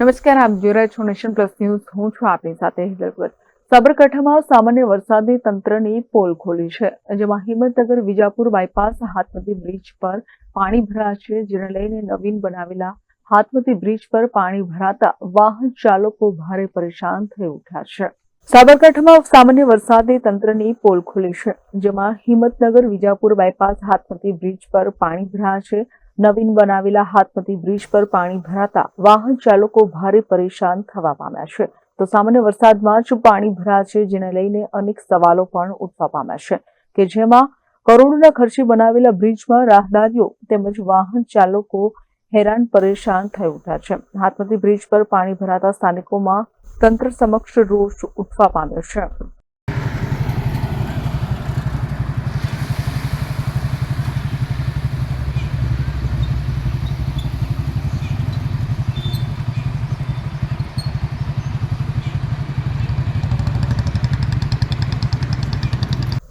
નમસ્કાર, આપ જોઈ રહ્યા છો નેશન પ્લસ ન્યૂઝ. હું છું આપની સાથે હિદરપુર સાબરકાંઠામાં સામાન્ય વરસાદે તંત્રની પોલ ખોલી છે. જેમાં હિંમતનગર, વિજાપુર બાયપાસ હાથમતી બ્રિજ પર પાણી ભરાયા છે, જેને લઈને નવીન બનાવેલા હાથમતી બ્રિજ પર પાણી ભરાતા વાહન ચાલકો ભારે પરેશાન થઈ ઉઠ્યા છે. સાબરકાંઠામાં સામાન્ય વરસાદે તંત્રની પોલ ખોલી છે, જેમાં હિંમતનગર, વિજાપુર બાયપાસ હાથમતી બ્રિજ પર પાણી ભરાયા છે નવીન બનાવેલા હાથમતી બ્રિજ પર પાણી ભરાતા વાહન ચાલકો ભારે પરેશાન થવા પામ્યા છે. તો સામાન્ય વરસાદમાં જ પાણી ભરા છે, જેને લઈને અનેક સવાલો પણ ઉઠવા પામ્યા છે કે જેમાં કરોડોના ખર્ચે બનાવેલા બ્રિજમાં રાહદારીઓ તેમજ વાહન ચાલકો હેરાન પરેશાન થઈ ઉઠ્યા છે. હાથમતી બ્રિજ પર પાણી ભરાતા સ્થાનિકોમાં તંત્ર સમક્ષ રોષ ઉઠવા પામ્યો છે.